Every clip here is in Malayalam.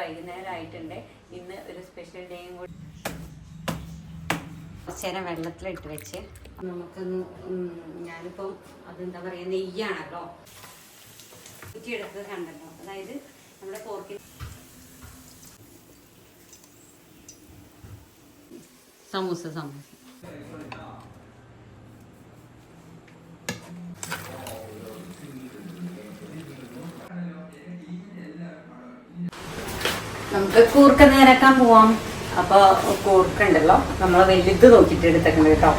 വൈകുന്നേരം ആയിട്ടുണ്ട് ഇന്ന് ഒരു സ്പെഷ്യൽ ഡേയും കൂടി. കുറച്ച് നേരം വെള്ളത്തിലിട്ട് വെച്ച് നമുക്കൊന്ന് ഞാനിപ്പം അതെന്താ പറയുക നെയ്യാണല്ലോ. ഊറ്റിയെടുത്തത് കണ്ടല്ലോ. അതായത് നമ്മുടെ പോർക്കിൽ സമൂസ സമൂസ. നമുക്ക് കൂർക്ക നേരാക്കാൻ പോവാം. അപ്പൊ കൂർക്ക ഉണ്ടല്ലോ നമ്മൾ വലുത് നോക്കിയിട്ട് എടുത്തേക്കണ കേട്ടോ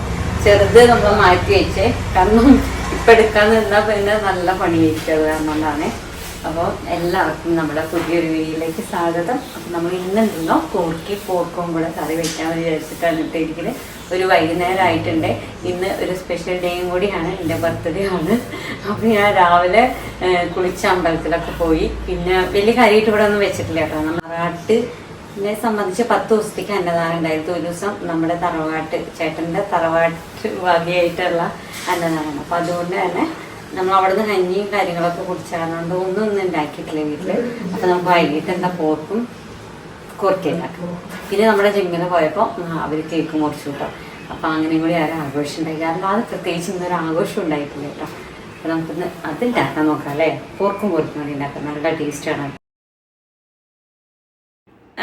ചെറുത് നമ്മൾ മാറ്റി വെച്ചേ. കാരണം ഇപ്പൊ എടുക്കാൻ നിന്നാ പിന്നെ നല്ല പണിയായിരിക്കും അത് കാരണം അപ്പോൾ എല്ലാവർക്കും നമ്മുടെ പുതിയൊരു വീഡിയോയിലേക്ക് സ്വാഗതം. അപ്പം നമ്മൾ ഇന്നെന്തോ കൂർക്കി പോർക്കും കൂടെ കറി വെക്കാൻ വിചാരിച്ചിട്ടാണ് ഒരു വൈകുന്നേരം ആയിട്ടുണ്ട് ഇന്ന് ഒരു സ്പെഷ്യൽ ഡേയും കൂടിയാണ്. എന്റെ ബർത്ത്ഡേ ആണ്. അപ്പോൾ ഞാൻ രാവിലെ കുളിച്ച അമ്പലത്തിലൊക്കെ പോയി. പിന്നെ വലിയ കാര്യമായിട്ട് ഇവിടെ ഒന്നും വെച്ചിട്ടില്ല കേട്ടോ. നമ്മളാട്ട് എന്നെ സംബന്ധിച്ച് പത്ത് ദിവസത്തേക്ക് അന്നദാനം ഉണ്ടായിരുന്നു. ഒരു ദിവസം നമ്മുടെ തറവാട്ട് ചേട്ടന്റെ തറവാട്ട് വകയായിട്ടുള്ള അന്നദാനമാണ്. അപ്പം അതുകൊണ്ട് തന്നെ നമ്മൾ അവിടുന്ന് കഞ്ഞിയും കാര്യങ്ങളൊക്കെ കുടിച്ചാകുന്നതുകൊണ്ട് ഒന്നും ഒന്നും ഉണ്ടാക്കിയിട്ടില്ല വീട്ടിൽ. അപ്പൊ നമുക്ക് വൈകിട്ട് എന്താ പോർക്കും കുറുക്കുണ്ടാക്കും പിന്നെ നമ്മുടെ ജിമ്മിൽ പോയപ്പോൾ അവർ കേക്ക് മുറിച്ചു കേട്ടോ അപ്പൊ അങ്ങനെയും കൂടി ആരും ആഘോഷം ഉണ്ടായി. കാരണം അത് പ്രത്യേകിച്ച് ഇന്നൊരു ആഘോഷം ഉണ്ടായിട്ടില്ല കേട്ടോ അപ്പൊ നമുക്കിന്ന് അത് ഉണ്ടാക്കാൻ നോക്കാം അല്ലേ? പോർക്കും പോർക്കും കൂടി ഉണ്ടാക്കാം. നല്ല ടേസ്റ്റാണ്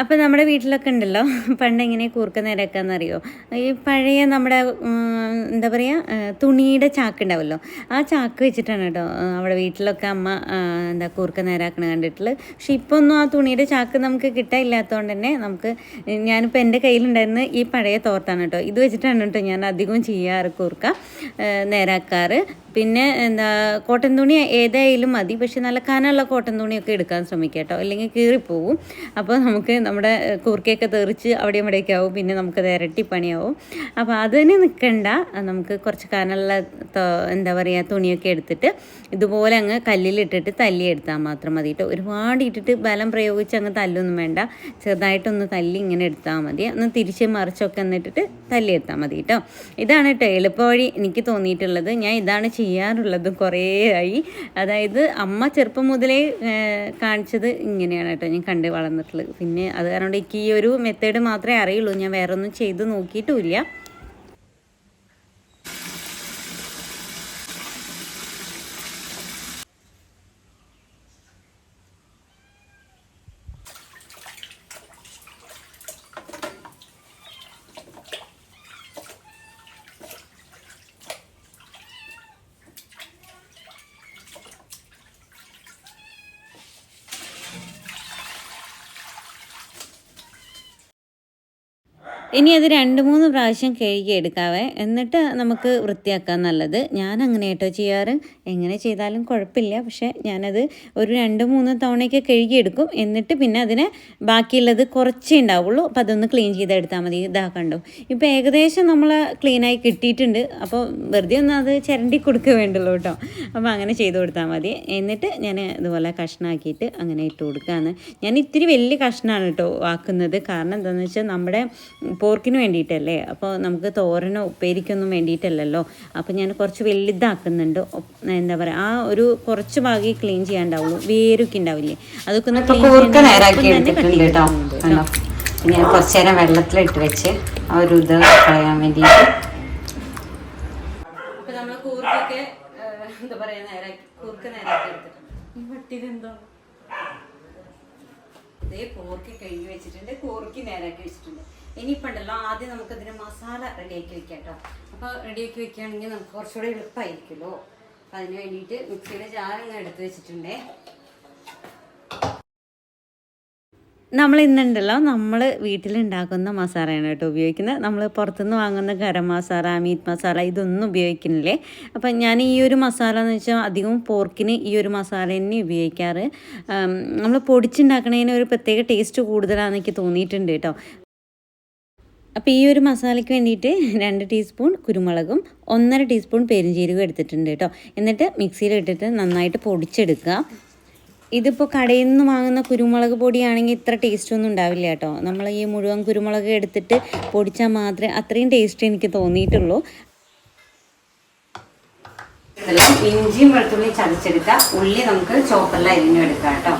അപ്പോൾ നമ്മുടെ വീട്ടിലൊക്കെ ഉണ്ടല്ലോ. പണ്ട് എങ്ങനെ കൂർക്ക നിരക്കാന്നറിയോ? ഈ പഴയ നമ്മുടെ എന്താ പറയുക തുണിയുടെ ചാക്ക് ഉണ്ടാവുമല്ലോ ആ ചാക്ക് വെച്ചിട്ടാണ് കേട്ടോ അവിടെ വീട്ടിലൊക്കെ അമ്മ എന്താ കൂർക്ക നേരാക്കണ കണ്ടിട്ടുള്ളത്. പക്ഷെ ഇപ്പോൾ ഒന്നും ആ തുണിയുടെ ചാക്ക് നമുക്ക് കിട്ടാനില്ലാത്തതുകൊണ്ട് തന്നെ നമുക്ക് ഞാനിപ്പോൾ എന്റെ കയ്യിലുണ്ടായിരുന്ന ഈ പഴയ തോർത്താണ് കേട്ടോ. ഇത് വെച്ചിട്ടാണ് കേട്ടോ ഞാൻ അധികവും ചെയ്യാറ് കൂർക്ക നേരാക്കാറ്. പിന്നെ എന്താ കോട്ടൻ തുണി ഏതായാലും മതി. പക്ഷെ നല്ല കനമുള്ള കോട്ടൺ തുണിയൊക്കെ എടുക്കാൻ ശ്രമിക്കുക കേട്ടോ. അല്ലെങ്കിൽ കീറിപ്പോവും. അപ്പോൾ നമുക്ക് നമ്മുടെ കുറുക്കയൊക്കെ തെറിച്ച് അവിടെ ഇവിടെയൊക്കെ ആവും. പിന്നെ നമുക്ക് ഇരട്ടി പണിയാവും. അപ്പോൾ അതിന് നിൽക്കണ്ട. നമുക്ക് കുറച്ച് കനമുള്ള എന്താ പറയുക തുണിയൊക്കെ എടുത്തിട്ട് ഇതുപോലെ അങ്ങ് കല്ലിലിട്ടിട്ട് തല്ലി എടുത്താൽ മാത്രം മതി കേട്ടോ. ഒരുപാട് ഇട്ടിട്ട് ബലം പ്രയോഗിച്ച് അങ്ങ് തല്ലൊന്നും വേണ്ട. ചെറുതായിട്ടൊന്ന് തല്ലി ഇങ്ങനെ എടുത്താൽ മതി. ഒന്ന് തിരിച്ച് മറിച്ചൊക്കെ എന്നിട്ടിട്ട് തല്ലി എടുത്താൽ മതി കേട്ടോ. ഇതാണ് കേട്ടോ എളുപ്പവഴി എനിക്ക് തോന്നിയിട്ടുള്ളത്. ഞാൻ ഇതാണ് ചെയ്യാറുള്ളത് കുറേ ആയി അതായത് അമ്മ ചെറുപ്പം മുതലേ കാണിച്ചത് ഇങ്ങനെയാണ് കേട്ടോ ഞാൻ കണ്ട് വളർന്നിട്ടുള്ളത്. പിന്നെ അത് കാരണം എനിക്ക് ഈ ഒരു മെത്തേഡ് മാത്രമേ അറിയുള്ളൂ. ഞാൻ വേറൊന്നും ചെയ്ത് നോക്കിയിട്ടുമില്ല ഇനി അത് രണ്ട് മൂന്ന് പ്രാവശ്യം കഴുകി എടുക്കാവേ. എന്നിട്ട് നമുക്ക് വൃത്തിയാക്കാൻ നല്ലത്. ഞാൻ അങ്ങനെ കേട്ടോ ചെയ്യാറ്. എങ്ങനെ ചെയ്താലും കുഴപ്പമില്ല. പക്ഷേ ഞാനത് ഒരു രണ്ട് മൂന്ന് തവണയൊക്കെ കഴുകിയെടുക്കും എന്നിട്ട് പിന്നെ അതിന് ബാക്കിയുള്ളത് കുറച്ചേ ഉണ്ടാവുള്ളൂ. അപ്പോൾ അതൊന്ന് ക്ലീൻ ചെയ്തെടുത്താൽ മതി. ഇതാ കണ്ടോ. ഇപ്പോൾ ഏകദേശം നമ്മൾ ക്ലീനായി കിട്ടിയിട്ടുണ്ട്. അപ്പോൾ വെറുതെ ഒന്ന് അത് ചിരണ്ടി കൊടുക്കുക വേണ്ടല്ലോ കേട്ടോ. അപ്പോൾ അങ്ങനെ ചെയ്ത് കൊടുത്താൽ മതി. എന്നിട്ട് ഞാൻ ഇതുപോലെ കഷ്ണാക്കിയിട്ട് അങ്ങനെ ഇട്ട് കൊടുക്കുകയാണ് ഞാൻ ഇത്തിരി വലിയ കഷ്ണമാണ് കേട്ടോ ആക്കുന്നത്. കാരണം എന്താണെന്ന് വെച്ചാൽ നമ്മുടെ പോർക്കിന് വേണ്ടിയിട്ടല്ലേ? അപ്പോൾ നമുക്ക് തോരനോ ഉപ്പേരിക്കൊന്നും വേണ്ടിയിട്ടല്ലല്ലോ. അപ്പോൾ ഞാൻ കുറച്ച് വലുതാക്കുന്നുണ്ട്. എന്താ പറയുക ആ ഒരു കുറച്ച് ഭാഗം ക്ലീൻ ചെയ്യാണ്ടാവുള്ളൂ. വേരൊക്കെ ഉണ്ടാവില്ലേ? അതൊക്കെ ഒന്ന് ഞാൻ കുറച്ച് നേരം വെള്ളത്തിലിട്ട് വെച്ച് ആ ഒരു ഇത് കളയാൻ വേണ്ടിയിട്ട്. അപ്പൊ നമ്മൾ കൂർക്കൊക്കെ എന്താ പറയാ നേരാക്കി കൂർക്ക നേരാക്കി എടുത്തിട്ടുണ്ട്. ഈ വട്ടിയിലെന്തോ ഇതേ പോർക്കി കഴുകി വെച്ചിട്ടുണ്ട്. കോർക്കി നേരാക്കി വെച്ചിട്ടുണ്ട്. ഇനിയിപ്പോൾ ഉണ്ടല്ലോ ആദ്യം നമുക്ക് ഇതിന് മസാല റെഡിയാക്കി വെക്കാം കേട്ടോ അപ്പോൾ റെഡിയാക്കി വെക്കുകയാണെങ്കിൽ നമുക്ക് കുറച്ചുകൂടെ എളുപ്പമായിരിക്കുമല്ലോ അപ്പം അതിന് വേണ്ടിയിട്ട് മിക്സിയുടെ ജാറിങ്ങ് എടുത്ത് വെച്ചിട്ടുണ്ടേ. നമ്മൾ ഇന്നുണ്ടല്ലോ നമ്മൾ വീട്ടിലുണ്ടാക്കുന്ന മസാലയാണ് കേട്ടോ ഉപയോഗിക്കുന്നത്. നമ്മൾ പുറത്തുനിന്ന് വാങ്ങുന്ന ഗരം മസാല മീറ്റ് മസാല ഇതൊന്നും ഉപയോഗിക്കുന്നില്ലേ? അപ്പം ഞാൻ ഈ ഒരു മസാല എന്ന് വെച്ചാൽ അധികവും പോർക്കിന് ഈ ഒരു മസാല തന്നെ ഉപയോഗിക്കാറ്. നമ്മൾ പൊടിച്ചുണ്ടാക്കണതിന് ഒരു പ്രത്യേക ടേസ്റ്റ് കൂടുതലാണെന്ന് എനിക്ക് തോന്നിയിട്ടുണ്ട് കേട്ടോ. അപ്പോൾ ഈ ഒരു മസാലയ്ക്ക് വേണ്ടിയിട്ട് രണ്ട് ടീസ്പൂൺ കുരുമുളകും ഒന്നര ടീസ്പൂൺ പെരുംജീരകം എടുത്തിട്ടുണ്ട് കേട്ടോ. എന്നിട്ട് മിക്സിയിൽ ഇട്ടിട്ട് നന്നായിട്ട് പൊടിച്ചെടുക്കുക. ഇതിപ്പോൾ കടയിൽ നിന്ന് വാങ്ങുന്ന കുരുമുളക് പൊടിയാണെങ്കിൽ ഇത്ര ടേസ്റ്റ് ഒന്നും ഉണ്ടാവില്ല കേട്ടോ. നമ്മൾ ഈ മുഴുവൻ കുരുമുളക് എടുത്തിട്ട് പൊടിച്ചാൽ മാത്രമേ അത്രയും ടേസ്റ്റ് എനിക്ക് തോന്നിയിട്ടുള്ളൂ. ഇഞ്ചിയും വെളുത്തുള്ളി ചതച്ചെടുക്കുക ഉള്ളി നമുക്ക് ചോപ്പറിൽ അരിഞ്ഞെടുക്കാം കേട്ടോ.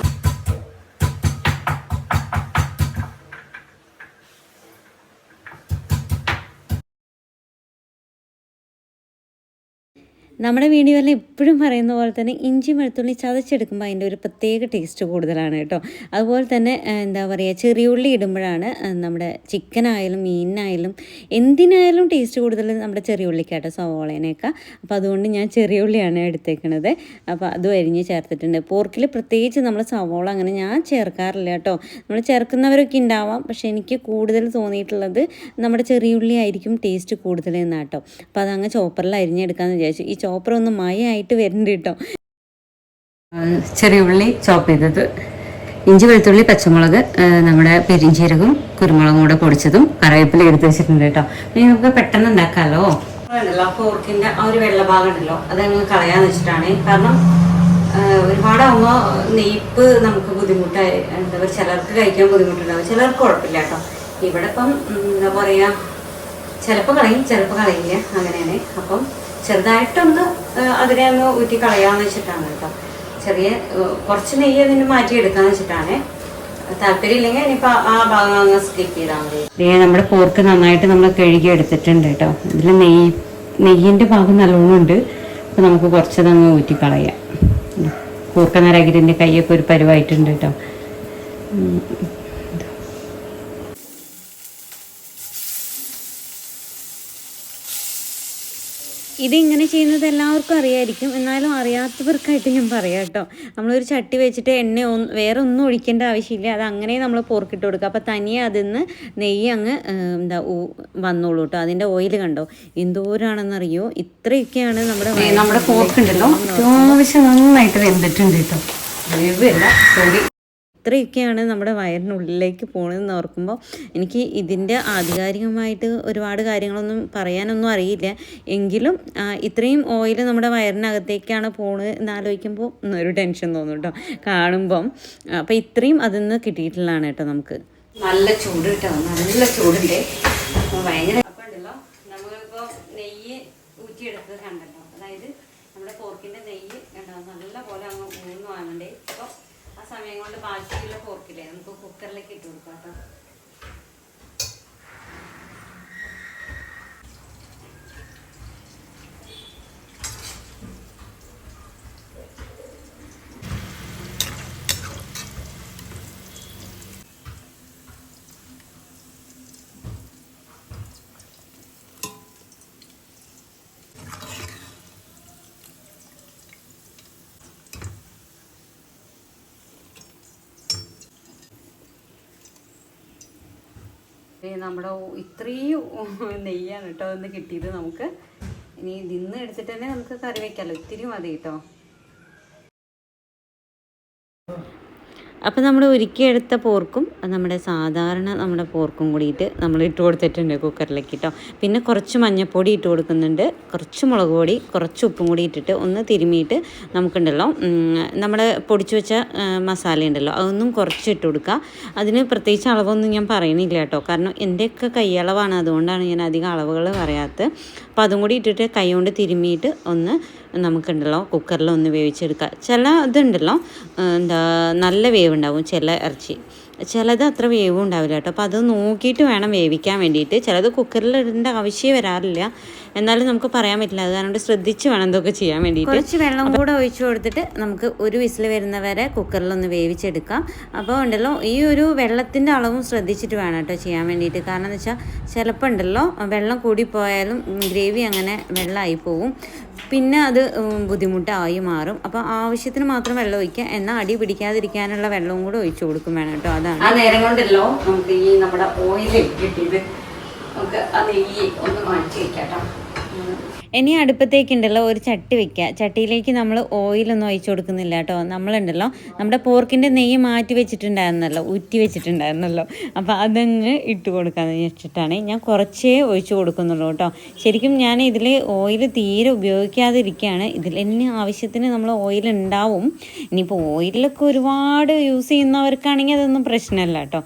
നമ്മുടെ വീഡിയോയിൽ എപ്പോഴും പറയുന്ന പോലെ തന്നെ ഇഞ്ചി വെളുത്തുള്ളി ചതച്ചെടുക്കുമ്പോൾ അതിന്റെ ഒരു പ്രത്യേക ടേസ്റ്റ് കൂടുതലാണ് കേട്ടോ. അതുപോലെ തന്നെ എന്താ പറയുക ചെറിയുള്ളി ഇടുമ്പോഴാണ് നമ്മുടെ ചിക്കനായാലും മീനിനായാലും എന്തിനായാലും ടേസ്റ്റ് കൂടുതൽ നമ്മുടെ ചെറിയുള്ളിക്കാട്ടോ സവോളേനേക്കാൾ അപ്പോൾ അതുകൊണ്ട് ഞാൻ ചെറിയുള്ളിയാണ് എടുത്തേക്കണത്. അപ്പോൾ അതും അരിഞ്ഞ് ചേർത്തിട്ടുണ്ട്. പോർക്കിൽ പ്രത്യേകിച്ച് നമ്മൾ സവോള അങ്ങനെ ഞാൻ ചേർക്കാറില്ല കേട്ടോ. നമ്മൾ ചേർക്കുന്നവരൊക്കെ ഉണ്ടാവാം. പക്ഷേ എനിക്ക് കൂടുതൽ തോന്നിയിട്ടുള്ളത് നമ്മുടെ ചെറിയുള്ളി ആയിരിക്കും ടേസ്റ്റ് കൂടുതൽ എന്നാട്ടോ. അപ്പോൾ അതങ്ങ് ചോപ്പറിൽ അരിഞ്ഞെടുക്കാമെന്ന് വിചാരിച്ചു. ഈ ചോപ്പർ ഒന്ന് മയമായിട്ട് വരുന്നുണ്ട് കേട്ടോ ചെറിയ ഉള്ളി ചോപ്പ് ചെയ്തത്. ഇഞ്ചി വെളുത്തുള്ളി പച്ചമുളക് നമ്മുടെ പെരിഞ്ചീരകവും കുരുമുളകും കൂടെ പൊടിച്ചതും കറിവേപ്പില എടുത്ത് വെച്ചിട്ടുണ്ട് കേട്ടോ. ഇനി നമുക്ക് പെട്ടെന്ന് ഉണ്ടാക്കാമല്ലോ ഉണ്ടല്ലോ പോർക്കിന്റെ ആ ഒരു വെള്ള ഭാഗം ഉണ്ടല്ലോ അതങ്ങ് കളയാന്ന് വെച്ചിട്ടാണ്. കാരണം ആ, ഒരുപാടാകുമ്പോൾ നെയ്പ്പ് നമുക്ക് ബുദ്ധിമുട്ടായി എന്താ പറയുക ചിലർക്ക് കഴിക്കാൻ ബുദ്ധിമുട്ടുണ്ടാവും. ചിലർക്ക് കുഴപ്പമില്ല കേട്ടോ. ഇവിടെ ഇപ്പം എന്താ പറയാ ചിലപ്പോൾ കളയും ചിലപ്പോൾ കളയില്ല അങ്ങനെയാണ്. അപ്പം ചെറുതായിട്ടൊന്ന് അതിനെ ഒന്ന് ഊറ്റി കളയാന്ന് വെച്ചിട്ടാണ് കേട്ടോ. ചെറിയ കുറച്ച് നെയ്യ് അതിന് മാറ്റിയെടുക്കാന്ന് വെച്ചിട്ടാണ്. താല്പര്യം ഇല്ലെങ്കിൽ ഇനിയിപ്പോൾ ആ ഭാഗം അങ്ങ് സ്കിപ്പ് ചെയ്താൽ മതി. നമ്മുടെ പോർക്ക് നന്നായിട്ട് നമ്മൾ കഴുകി എടുത്തിട്ടുണ്ട് കേട്ടോ. ഇതിൽ നെയ്യ് നെയ്യിന്റെ ഭാഗം നല്ലോണം ഉണ്ട്. അപ്പോൾ നമുക്ക് കുറച്ചതങ്ങ് ഊറ്റി കളയാം കൂർക്ക നരകിരിന്റെ കൈയൊക്കെ ഒരു പരുവായിട്ടുണ്ട് കേട്ടോ. ഇതിങ്ങനെ ചെയ്യുന്നത് എല്ലാവർക്കും അറിയായിരിക്കും. എന്നാലും അറിയാത്തവർക്കായിട്ട് ഞാൻ പറയാം കേട്ടോ. നമ്മളൊരു ചട്ടി വെച്ചിട്ട് എണ്ണ ഒന്ന് വേറെ ഒന്നും ഒഴിക്കേണ്ട ആവശ്യമില്ല. അത് അങ്ങനെ നമ്മൾ പോർക്കിട്ട് കൊടുക്കുക. അപ്പോൾ തനിയെ അതിൽ നിന്ന് നെയ്യ് അങ്ങ് എന്താ വന്നോളൂ കേട്ടോ. അതിന്റെ ഓയിൽ കണ്ടോ? എന്തോരാണെന്നറിയോ? ഇത്രയൊക്കെയാണ് നമ്മുടെ നമ്മുടെ പോർക്ക് ഉണ്ടല്ലോ. അത്യാവശ്യം നന്നായിട്ട് വെന്തിട്ടുണ്ട് കേട്ടോ. വേവല്ല സോറി ഇത്രയൊക്കെയാണ് നമ്മുടെ വയറിനുള്ളിലേക്ക് പോകണമെന്ന് ഓർക്കുമ്പോൾ എനിക്ക് ഇതിന്റെ ആധികാരികമായിട്ട് ഒരുപാട് കാര്യങ്ങളൊന്നും പറയാനൊന്നും അറിയില്ല. എങ്കിലും ഇത്രയും ഓയിൽ നമ്മുടെ വയറിനകത്തേക്കാണ് പോണത് എന്ന് ആലോചിക്കുമ്പോൾ ഒരു ടെൻഷൻ തോന്നും കേട്ടോ. കാണുമ്പം അപ്പം ഇത്രയും അതിൽ നിന്ന് കിട്ടിയിട്ടുള്ളതാണ് കേട്ടോ നമുക്ക്. നല്ല ചൂട് കേട്ടോ. നല്ല ചൂടുണ്ട്. ഭയങ്കര നെയ്യ് ഊറ്റിയെടുത്തത് കണ്ടല്ലോ. അതായത് നമ്മുടെ പോർക്കിന്റെ നെയ്യ് നല്ല പോലെ അങ്ങ് ഊന്ന് വാങ്ങണ്ടേ. അപ്പൊ ആ സമയം കൊണ്ട് ബാക്കിയുള്ള പോർക്കില്ലേ നമുക്ക് കുക്കറിലേക്ക് ഇട്ട് കൊടുക്കാം കേട്ടോ. നമ്മുടെ ഇത്രയും നെയ്യാണ് കേട്ടോ ഇന്ന് കിട്ടിയത് നമുക്ക്. ഇനി ഇതിന്ന് എടുത്തിട്ട് തന്നെ നമുക്ക് കറി വെക്കാമല്ലോ ഇത്തിരി മതി കേട്ടോ. അപ്പോൾ നമ്മൾ ഒരുക്കിയെടുത്ത പോർക്കും നമ്മുടെ സാധാരണ നമ്മുടെ പോർക്കും കൂടിയിട്ട് നമ്മൾ ഇട്ട് കൊടുത്തിട്ടുണ്ട് കുക്കറിലേക്ക് കേട്ടോ പിന്നെ കുറച്ച് മഞ്ഞൾപ്പൊടി ഇട്ട് കൊടുക്കുന്നുണ്ട്. കുറച്ച് മുളക് പൊടി കുറച്ച് ഉപ്പും കൂടി ഇട്ടിട്ട് ഒന്ന് തിരുമിയിട്ട് നമുക്കുണ്ടല്ലോ നമ്മൾ പൊടിച്ചു വെച്ച മസാല ഉണ്ടല്ലോ അതൊന്നും കുറച്ച് ഇട്ട് കൊടുക്കുക. അതിന് പ്രത്യേകിച്ച് അളവൊന്നും ഞാൻ പറയണില്ല കേട്ടോ. കാരണം എന്റെയൊക്കെ കൈയളവാണ് അതുകൊണ്ടാണ് ഞാൻ അധികം അളവുകൾ പറയാത്തത്. അപ്പോൾ അതും കൂടി ഇട്ടിട്ട് കൈ കൊണ്ട് തിരുമിയിട്ട് ഒന്ന് നമുക്കുണ്ടല്ലോ കുക്കറിൽ ഒന്ന് വേവിച്ചെടുക്കുക ചില ഇതുണ്ടല്ലോ എന്താ നല്ല വേവ് ഉണ്ടാവും ചില ഇറച്ചി ചിലത് അത്ര വേവും ഉണ്ടാവില്ല കേട്ടോ. അപ്പോൾ അത് നോക്കിയിട്ട് വേണം വേവിക്കാൻ വേണ്ടിയിട്ട് ചിലത് കുക്കറിൽ ഇടേണ്ട ആവശ്യമേ വരാറില്ല. എന്നാലും നമുക്ക് പറയാൻ പറ്റില്ല. അത് കാരണം ശ്രദ്ധിച്ച് വേണം ഇതൊക്കെ ചെയ്യാൻ വേണ്ടിയിട്ട്. കുറച്ച് വെള്ളം കൂടെ ഒഴിച്ചു കൊടുത്തിട്ട് നമുക്ക് ഒരു വിസിൽ വരുന്നവരെ കുക്കറിലൊന്ന് വേവിച്ചെടുക്കാം. അപ്പോൾ ഉണ്ടല്ലോ ഈ ഒരു വെള്ളത്തിന്റെ അളവും ശ്രദ്ധിച്ചിട്ട് വേണം കേട്ടോ ചെയ്യാൻ വേണ്ടിയിട്ട്. കാരണം എന്ന് വെച്ചാൽ ചിലപ്പോൾ ഉണ്ടല്ലോ വെള്ളം കൂടിപ്പോയാലും ഗ്രേവി അങ്ങനെ വെള്ളമായി പോവും. പിന്നെ അത് ബുദ്ധിമുട്ടായി മാറും. അപ്പോൾ ആവശ്യത്തിന് മാത്രം വെള്ളം ഒഴിക്കുക. എന്നാൽ അടി പിടിക്കാതിരിക്കാനുള്ള വെള്ളവും കൂടെ ഒഴിച്ചു കൊടുക്കും വേണം കേട്ടോ. അതാണ്. ആ നേരം കൊണ്ടല്ലോ നമുക്ക് ഈ നമ്മുടെ ഓയിൽ കിട്ടിയത്. നമുക്ക് ആ നെയ്യ് ഒന്ന് മാറ്റി വെക്കാം കേട്ടോ. ഇനി അടുപ്പത്തേക്കുണ്ടല്ലോ ഒരു ചട്ടി വെക്കുക. ചട്ടിയിലേക്ക് നമ്മൾ ഓയിലൊന്നും ഒഴിച്ചു കൊടുക്കുന്നില്ല കേട്ടോ. നമ്മളുണ്ടല്ലോ നമ്മുടെ പോർക്കിന്റെ നെയ്യ് മാറ്റി വെച്ചിട്ടുണ്ടായിരുന്നല്ലോ ഊറ്റി വെച്ചിട്ടുണ്ടായിരുന്നല്ലോ. അപ്പോൾ അതങ്ങ് ഇട്ട് കൊടുക്കാമെന്ന് വെച്ചിട്ടാണ് ഞാൻ കുറച്ചേ ഒഴിച്ചു കൊടുക്കുന്നുള്ളൂ കേട്ടോ. ശരിക്കും ഞാൻ ഇതിൽ ഓയിൽ തീരെ ഉപയോഗിക്കാതിരിക്കുകയാണ്. ഇതിൽ എന്നെ ആവശ്യത്തിന് നമ്മൾ ഓയിൽ ഉണ്ടാവും. ഇനിയിപ്പോൾ ഓയിലൊക്കെ ഒരുപാട് യൂസ് ചെയ്യുന്നവർക്കാണെങ്കിൽ അതൊന്നും പ്രശ്നമല്ല കേട്ടോ.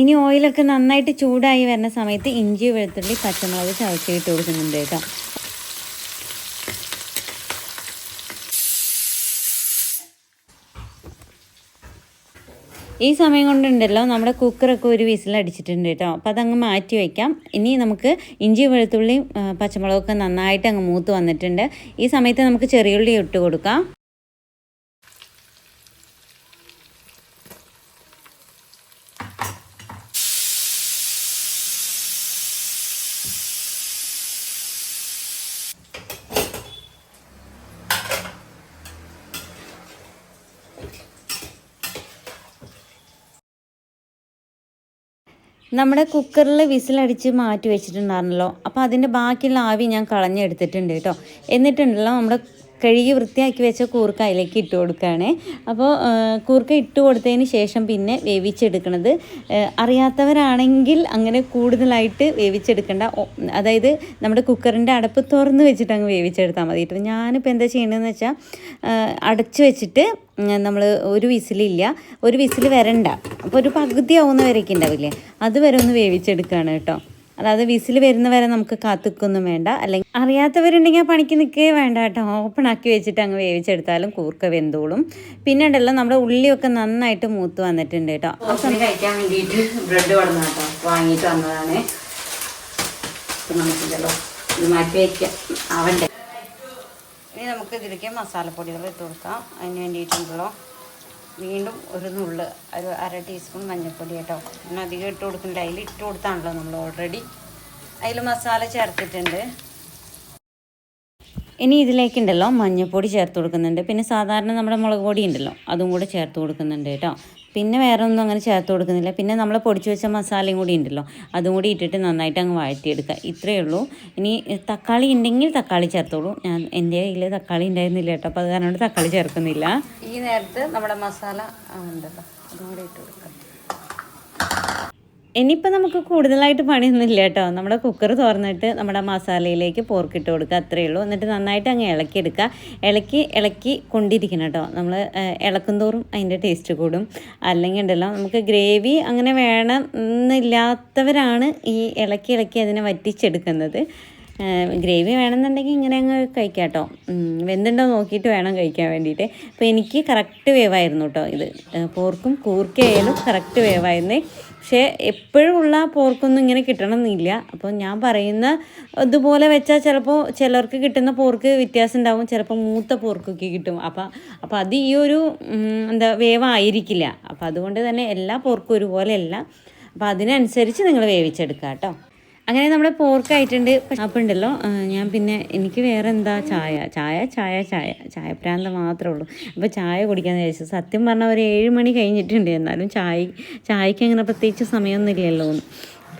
ഇനി ഓയിലൊക്കെ നന്നായിട്ട് ചൂടായി വരുന്ന സമയത്ത് ഇഞ്ചി വെളുത്തുള്ളി പച്ചമുളക് ചവച്ചിട്ട് കൊടുക്കുന്നുണ്ട് കേട്ടോ. ഈ സമയം കൊണ്ടുണ്ടല്ലോ നമ്മുടെ കുക്കറൊക്കെ ഒരു വിസിൽ അടിച്ചിട്ടുണ്ട് കേട്ടോ. അപ്പോൾ അതങ്ങ് മാറ്റി വയ്ക്കാം ഇനി നമുക്ക് ഇഞ്ചി വെളുത്തുള്ളിയും പച്ചമുളകൊക്കെ നന്നായിട്ട് അങ്ങ് മൂത്ത് വന്നിട്ടുണ്ട്. ഈ സമയത്ത് നമുക്ക് ചെറിയുള്ളി ഇട്ട് കൊടുക്കാം. നമ്മുടെ കുക്കറിൽ വിസിലടിച്ച് മാറ്റി വെച്ചിട്ടുണ്ടായിരുന്നല്ലോ. അപ്പോൾ അതിന്റെ ബാക്കിയുള്ള ആവി ഞാൻ കളഞ്ഞെടുത്തിട്ടുണ്ട് കേട്ടോ. എന്നിട്ടുണ്ടല്ലോ നമ്മുടെ കഴുകി വൃത്തിയാക്കി വെച്ച കൂർക്ക അതിലേക്ക് ഇട്ട് കൊടുക്കുകയാണ്. അപ്പോൾ കൂർക്ക ഇട്ട് കൊടുത്തതിന് ശേഷം പിന്നെ വേവിച്ചെടുക്കണത്. അറിയാത്തവരാണെങ്കിൽ അങ്ങനെ കൂടുതലായിട്ട് വേവിച്ചെടുക്കേണ്ട. അതായത് നമ്മുടെ കുക്കറിന്റെ അടപ്പ് തുറന്ന് വെച്ചിട്ട് അങ്ങ് വേവിച്ചെടുത്താൽ മതി കേട്ടോ. ഞാനിപ്പോൾ എന്താ ചെയ്യണമെന്ന് വെച്ചാൽ അടച്ചു വെച്ചിട്ട് നമ്മൾ ഒരു വിസിലില്ല. ഒരു വിസിൽ വരണ്ട. അപ്പോൾ ഒരു പകുതി ആവുന്ന വരെയൊക്കെ ഉണ്ടാവില്ലേ? അതുവരെ ഒന്ന് വേവിച്ചെടുക്കുകയാണ് കേട്ടോ. അതായത് വിസിൽ വരുന്ന വരെ നമുക്ക് കാത്തിക്കൊന്നും വേണ്ട. അല്ലെങ്കിൽ അറിയാത്തവരുണ്ടെങ്കിൽ ആ പണിക്ക് നിൽക്കേ വേണ്ട കേട്ടോ. ഓപ്പൺ ആക്കി വെച്ചിട്ട് അങ്ങ് വേവിച്ചെടുത്താലും കൂർക്ക വെന്തോളും. പിന്നെ ഉണ്ടല്ലോ നമ്മുടെ ഉള്ളിയൊക്കെ നന്നായിട്ട് മൂത്ത് വന്നിട്ടുണ്ട് കേട്ടോ. കഴിക്കാൻ വേണ്ടിയിട്ട് ബ്രെഡ് കൊടുന്ന കേട്ടോ വാങ്ങിയിട്ട് വന്നതാണ്. നമുക്കില്ലല്ലോ ഇത് മാറ്റി വയ്ക്കാം ആവണ്ടേ ഇനി നമുക്ക് ഇതിലേക്ക് മസാലപ്പൊടികൾ ഇട്ട് കൊടുക്കാം. അതിന് വേണ്ടിയിട്ടുണ്ടല്ലോ വീണ്ടും ഒരു നുള്ള് ഒരു അര ടീസ്പൂൺ മഞ്ഞൾപ്പൊടി കേട്ടോ. ഞാൻ അധികം ഇട്ട് കൊടുക്കുന്നില്ല അതിൽ ഇട്ട് കൊടുത്താണല്ലോ നമ്മൾ ഓൾറെഡി അതിൽ മസാല ചേർത്തിട്ടുണ്ട്. ഇനി ഇതിലേക്കുണ്ടല്ലോ മഞ്ഞൾപ്പൊടി ചേർത്ത് കൊടുക്കുന്നുണ്ട്. പിന്നെ സാധാരണ നമ്മുടെ മുളക് പൊടി ഉണ്ടല്ലോ അതും കൂടെ ചേർത്ത് കൊടുക്കുന്നുണ്ട് കേട്ടോ. പിന്നെ വേറെ ഒന്നും അങ്ങനെ ചേർത്ത് കൊടുക്കുന്നില്ല. പിന്നെ നമ്മൾ പൊടിച്ചു വെച്ച മസാലയും കൂടി ഉണ്ടല്ലോ അതും കൂടി ഇട്ടിട്ട് നന്നായിട്ട് അങ്ങ് വഴറ്റിയെടുക്കുക. ഇത്രയേ ഉള്ളൂ. ഇനി തക്കാളി ഉണ്ടെങ്കിൽ തക്കാളി ചേർത്തോളൂ. ഞാൻ എന്റെ കയ്യിൽ തക്കാളി ഉണ്ടായിരുന്നില്ല കേട്ടോ. അപ്പോൾ അത് കാരണം തക്കാളി ചേർക്കുന്നില്ല. ഈ നേരത്ത് നമ്മുടെ മസാല ഉണ്ടല്ലോ അതും കൂടി ഇട്ട് കൊടുക്കാം. ഇനിയിപ്പോൾ നമുക്ക് കൂടുതലായിട്ട് പണിയൊന്നുമില്ല കേട്ടോ. നമ്മുടെ കുക്കർ തുറന്നിട്ട് നമ്മുടെ മസാലയിലേക്ക് പോർക്കിട്ട് കൊടുക്കുക അത്രയേ ഉള്ളൂ. എന്നിട്ട് നന്നായിട്ട് അങ്ങ് ഇളക്കിയെടുക്കുക. ഇളക്കി ഇളക്കി കൊണ്ടിരിക്കണം കേട്ടോ. നമ്മൾ ഇളക്കും തോറും അതിന്റെ ടേസ്റ്റ് കൂടും. അല്ലെങ്കിൽ ഉണ്ടല്ലോ നമുക്ക് ഗ്രേവി അങ്ങനെ വേണം എന്നില്ലാത്തവരാണ് ഈ ഇളക്കി ഇളക്കി അതിനെ വറ്റിച്ചെടുക്കുന്നത്. ഗ്രേവി വേണമെന്നുണ്ടെങ്കിൽ ഇങ്ങനെ അങ്ങ് കഴിക്കാം കേട്ടോ. വെന്തുണ്ടോ നോക്കിയിട്ട് വേണം കഴിക്കാൻ വേണ്ടിയിട്ട്. അപ്പോൾ എനിക്ക് കറക്റ്റ് വേവായിരുന്നു കേട്ടോ ഇത്. പോർക്കും കൂർക്കയായാലും കറക്റ്റ് വേവായിരുന്നേ. പക്ഷേ എപ്പോഴും ഉള്ള പോർക്കൊന്നും ഇങ്ങനെ കിട്ടണമെന്നില്ല. അപ്പോൾ ഞാൻ പറയുന്ന ഇതുപോലെ വെച്ചാൽ ചിലപ്പോൾ ചിലർക്ക് കിട്ടുന്ന പോർക്ക് വ്യത്യാസം ഉണ്ടാവും ചിലപ്പോൾ മൂത്ത പോർക്കൊക്കെ കിട്ടും. അപ്പോൾ അപ്പോൾ അത് ഈ ഒരു എന്താ വേവായിരിക്കില്ല. അപ്പോൾ അതുകൊണ്ട് തന്നെ എല്ലാ പോർക്കും ഒരുപോലെയല്ല. അപ്പോൾ അതിനനുസരിച്ച് നിങ്ങൾ വേവിച്ചെടുക്കുക കേട്ടോ. അങ്ങനെ നമ്മുടെ പോർക്കായിട്ടുണ്ട് അപ്പം ഉണ്ടല്ലോ. ഞാൻ പിന്നെ എനിക്ക് വേറെ എന്താ ചായ? ചായ ചായ ചായ. ചായപ്രാന്ത മാത്രമേ ഉള്ളൂ. അപ്പോൾ ചായ കുടിക്കാന്ന് വിചാരിച്ചു. സത്യം പറഞ്ഞാൽ ഒരു ഏഴ് മണി കഴിഞ്ഞിട്ടുണ്ട്. എന്നാലും ചായ ചായക്ക് അങ്ങനെ പ്രത്യേകിച്ച് സമയമൊന്നും ഇല്ലല്ലോ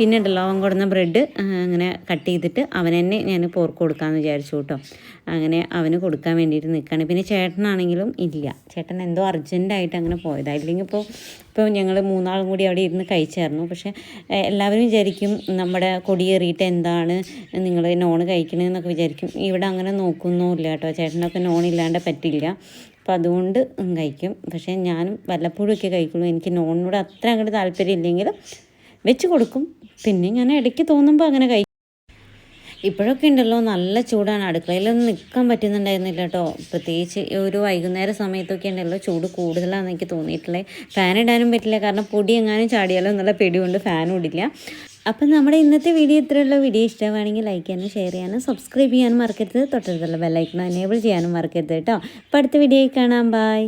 പിന്നെ ഉണ്ടല്ലോ അവൻ കൊടുന്ന ബ്രെഡ് അങ്ങനെ കട്ട് ചെയ്തിട്ട് അവൻ തന്നെ ഞാൻ പോർക്ക് കൊടുക്കാമെന്ന് വിചാരിച്ചു കേട്ടോ അങ്ങനെ അവന് കൊടുക്കാൻ വേണ്ടിയിട്ട് നിൽക്കുകയാണ് പിന്നെ ചേട്ടനാണെങ്കിലും ഇല്ല. ചേട്ടൻ എന്തോ അർജന്റായിട്ട് അങ്ങനെ പോയതാണ് ഇല്ലെങ്കിൽ ഇപ്പോൾ ഇപ്പോൾ ഞങ്ങൾ മൂന്നാളും കൂടി അവിടെ ഇരുന്ന് കഴിച്ചായിരുന്നു. പക്ഷേ എല്ലാവരും വിചാരിക്കും നമ്മുടെ കൊടിയേറിയിട്ട് എന്താണ് നിങ്ങൾ നോൺ കഴിക്കണമെന്നൊക്കെ വിചാരിക്കും. ഇവിടെ അങ്ങനെ നോക്കുന്നുമില്ല കേട്ടോ ചേട്ടനൊക്കെ നോൺ ഇല്ലാണ്ട് പറ്റില്ല. അപ്പോൾ അതുകൊണ്ട് കഴിക്കും. പക്ഷേ ഞാനും വല്ലപ്പോഴും ഒക്കെ കഴിക്കുള്ളൂ. എനിക്ക് നോണിനോട് അത്ര അങ്ങോട്ട് താല്പര്യം ഇല്ലെങ്കിലും വെച്ച് കൊടുക്കും. പിന്നെ ഞാൻ ഇടയ്ക്ക് തോന്നുമ്പോൾ അങ്ങനെ കഴിക്കും ഇപ്പോഴൊക്കെ ഉണ്ടല്ലോ നല്ല ചൂടാണ്. അടുക്കളയിലൊന്നും നിൽക്കാൻ പറ്റുന്നുണ്ടായിരുന്നില്ല കേട്ടോ. പ്രത്യേകിച്ച് ഒരു വൈകുന്നേര സമയത്തൊക്കെ ഉണ്ടല്ലോ ചൂട് കൂടുതലാണെന്ന് എനിക്ക് തോന്നിയിട്ടുള്ളത് ഫാൻ ഇടാനും പറ്റില്ല കാരണം പൊടി എങ്ങാനും ചാടിയാലോ എന്നുള്ള പേടി കൊണ്ട് ഫാൻ ഇടില്ല. അപ്പം നമ്മുടെ ഇന്നത്തെ വീഡിയോ ഇത്രയുള്ള. വീഡിയോ ഇഷ്ടമാണെങ്കിൽ ലൈക്ക് ചെയ്യാനും ഷെയർ ചെയ്യാനും സബ്സ്ക്രൈബ് ചെയ്യാനും മറക്കരുത്. തൊട്ടടുത്തുള്ള ബെല്ലൈക്കണം എനേബിൾ ചെയ്യാനും മറക്കരുത് കേട്ടോ. അപ്പോൾ അടുത്ത വീഡിയോയിൽ കാണാം. ബായ്